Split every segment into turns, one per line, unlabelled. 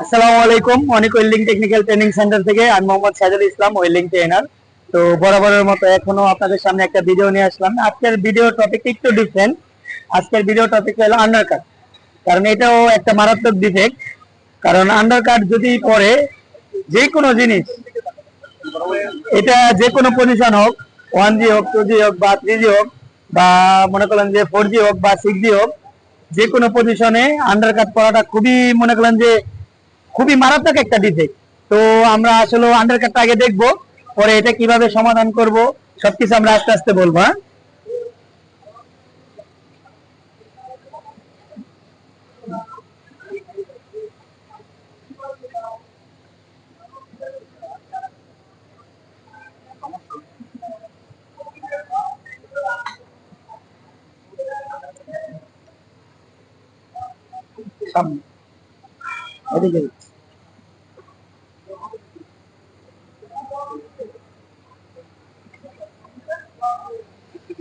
আসসালামু আলাইকুম। অনেক ওয়েল্ডিং টেকনিক্যাল ট্রেনিং সেন্টার থেকে আমি মোহাম্মদ ইসলাম, ওয়েল্ডিং ট্রেনার। তো বরাবরের মতো এখনও আপনাদের সামনে একটা ভিডিও নিয়ে আসলাম। আজকের ভিডিও টপিক একটু ডিফারেন্ট আজকের ভিডিও টপিক হলো আন্ডারকাট কারণ এটাও একটা মারাত্মক ডিফেক্ট কারণ আন্ডার কাট যদি পরে যে কোনো জিনিস, এটা যে কোনো পজিশন হোক ওয়ান জি হোক টু জি হোক, বা থ্রি জি হোক, বা মনে করলেন যে ফোর জি হোক, বা সিক্স জি হোক, যে কোনো পজিশনে আন্ডার কাট করাটা খুবই মনে করলেন যে খুবই মারাত্মক একটা ডিফেক্ট তো আমরা আসলে আন্ডার কাটটা আগে দেখব, পরে এটা কীভাবে সমাধান করব, সবকিছু আমরা আস্তে আস্তে বলব হ্যাঁ?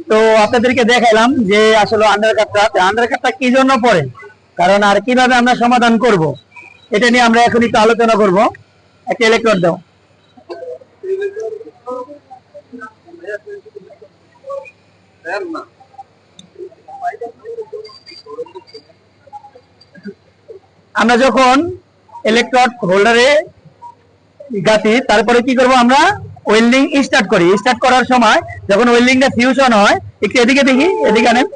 তো আপনাদেরকে দেখাইলাম যে আসলে আন্ডার কাটটা আন্ডার কাটটা কি জন্য পড়ে? কারণ আর কীভাবে আমরা সমাধান করব? এটা নিয়ে আমরা এখন একটু আলোচনা করব। একটা ইলেকট্রড দাও। আমরা যখন ইলেকট্রড হোল্ডারে গাতি তারপরে কি করব আমরা? ওয়েল্ডিং স্টার্ট করি। স্টার্ট করার সময় যখন ওয়েল্ডিংটা ফিউশন হয়, একটু এদিকে দেখি, এদিকে আনেন।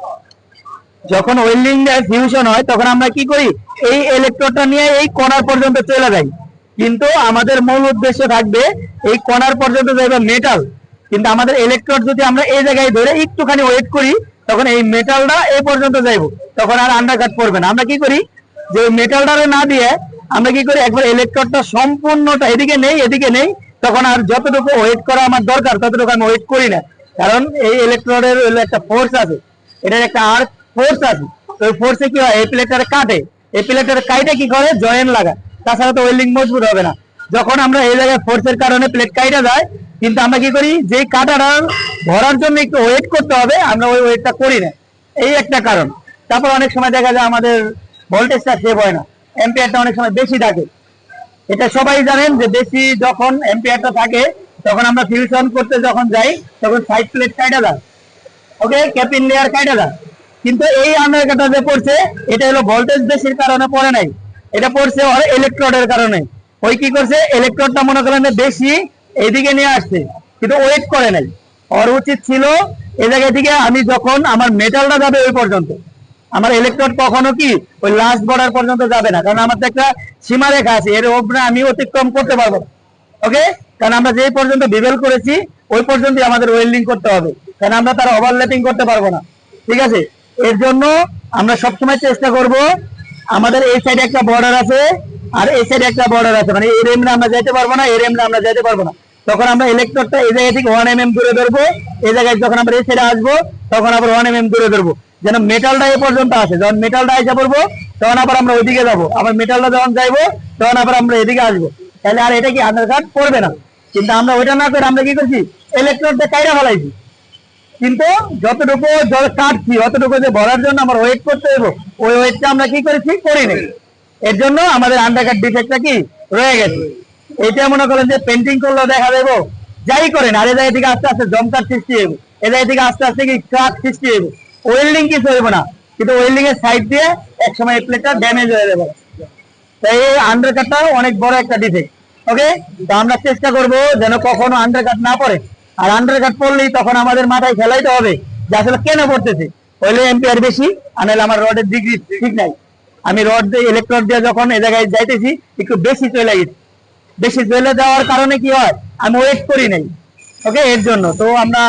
যখন ওয়েল্ডিংটা ফিউশন হয়, তখন আমরা কি করি? এই ইলেকট্রোডটা নিয়ে এই কণার পর্যন্ত চলে যাই। কিন্তু আমাদের মূল উদ্দেশ্য থাকবে এই কণার পর্যন্ত যাবে মেটাল কিন্তু আমাদের ইলেকট্রড যদি আমরা এই জায়গায় ধরে একটুখানি ওয়েট করি, তখন এই মেটালটা এই পর্যন্ত যাইব। তখন আর আন্ডারকাট পড়বে না। আমরা কি করি? যে মেটালটারে না দিয়ে আমরা কি করি, একবার ইলেকট্রোডটা সম্পূর্ণটা এদিকে নেই এদিকে নেই, তখন আর যতটুকু ওয়েট করা আমার দরকার, ততটুকু আমি ওয়েট করি না। কারণ এই ইলেকট্রোডের একটা ফোর্স আছে, এটার একটা আর ফোর্স আছে। তো ওই ফোর্সে কি হয়, এই প্লেটারে কাটে। এই প্লেটারে কাইটে কি করে? জয়েন লাগা তাছাড়া তো ওয়েল্ডিং মজবুত হবে না। যখন আমরা এই জায়গায় ফোর্সের কারণে প্লেট কাইটা যায়, কিন্তু আমরা কি করি যে কাটাটা ভরার জন্য একটু ওয়েট করতে হবে, আমরা ওই ওয়েটটা করি না। এই একটা কারণ। তারপর অনেক সময় দেখা যায় আমাদের ভোল্টেজটা সেভ হয় না। এম্পিয়ারটা অনেক সময় বেশি থাকে। এটা সবাই জানেন যে বেশি যখন এম্পিয়ারটা থাকে, তখন আমরা ফিউশন করতে যখন যাই, তখন সাইড প্লেট কাইটা যায় ওকে ক্যাপিন লেয়ার কাইটা যায় কিন্তু এই আন্ডারকাটা যে পড়ছে, এটা হলো ভোল্টেজ বেশির কারণে পড়ে নাই। এটা পড়ছে ওর ইলেকট্রোডের কারণে। ওই কি করছে? ইলেকট্রোডটা মনে করেন বেশি এদিকে নিয়ে আসছে, কিন্তু ওয়েট করে নাই। ওর উচিত ছিল এই জায়গা থেকে আমি যখন আমার মেটালটা যাবে ওই পর্যন্ত। আমার ইলেকট্রোড কখনো কি ওই লাস্ট বর্ডার পর্যন্ত যাবে না, কারণ আমার তো একটা সীমারেখা আছে, এর উপরে আমি অতিক্রম করতে পারব ওকে কারণ আমরা যেই পর্যন্ত বিবেল করেছি, ওই পর্যন্ত আমাদের ওয়েল্ডিং করতে হবে, কারণ আমরা তার ওভারল্যাপিং করতে পারব না। ঠিক আছে? এর জন্য আমরা সবসময় চেষ্টা করব, আমাদের এই সাইডে একটা বর্ডার আছে, আর এই সাইডে একটা বর্ডার আছে। মানে এই রেমরা আমরা যেতে পারব না, এই রেমরা আমরা যেতে পারব না। তখন আমরা ইলেকট্রোডটা এই জায়গা থেকে ওয়ান এম এম দূরে ধরবো, এই জায়গায় যখন আমরা এই সাইডে আসব, তখন আবার ওয়ান এম এম দূরে ধরবো। যেন মেটালটা এই পর্যন্ত আসে। যখন মেটালটা এসে পড়ব, তখন আবার আমরা ওইদিকে যাব। আবার মেটালটা যখন যাইবো, তখন আবার আমরা এদিকে আসব। তাহলে আর এটা কি আধার কার্ড পড়বে না? কিন্তু আমরা ওইটা না করে আমরা কি করছি? ইলেকট্রোডটা কাইরা ফেলাইছি। কিন্তু যতটুকু জল কাটছি, অতটুকু যে ভরার জন্য আমার ওয়েট করতে হবে ওই ওয়েটটা আমরা কি করেছি? করি নাই। এর জন্য আমাদের আন্ডারকাট ডিফেক্টটা কি? রয়ে গেছে। এটা মনে করেন যে পেন্টিং করলেও দেখা দেবো। যাই করেন, আর এ জায়গা থেকে আস্তে আস্তে জমকার সৃষ্টি হবে এ জায়গা থেকে আস্তে আস্তে কি ক্রাক সৃষ্টি হবে ওয়েল্ডিং কিছু হইব না। কিন্তু ওয়েল্ডিং এর সাইড দিয়ে এক সময় এই প্লেটটা ড্যামেজ হয়ে যাবে। তাই এই আন্ডারকাটটা অনেক বড় একটা ডিফেক্ট ওকে তো আমরা চেষ্টা করব যেন কখনো আন্ডারকাট না পড়ে। আর আন্ডারকাট পড়লেই তখন আমাদের মাথায় খেলাইতে হবে যে আসলে কেন পড়তেছে। হইলে এম্পিয়ার বেশি, আর নাহলে আমার রডের ডিগ্রি ঠিক নাই। আমি রড দিয়ে ইলেকট্রড দিয়ে যখন এ জায়গায় যাইতেছি, একটু বেশি চলে গেছি। বেশি চলে যাওয়ার কারণে কি হয়? আমি ওয়েট করি নাই। ওকে এর জন্য। তো আমরা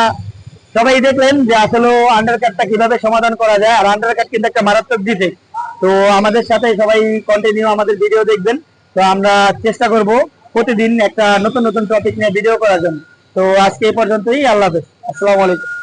সবাই দেখলেন যে আসলে আন্ডার আন্ডারকাটটা কীভাবে সমাধান করা যায়, আর আন্ডার কার্ড কিন্তু একটা মারাত্মক ডিফেক্ট তো আমাদের সাথে সবাই কন্টিনিউ আমাদের ভিডিও দেখবেন। তো আমরা চেষ্টা করব প্রতিদিন একটা নতুন নতুন টপিক নিয়ে ভিডিও করার জন্য। তো আজকে এই পর্যন্তই, আল্লাহ হাফেজ। আসসালামু আলাইকুম।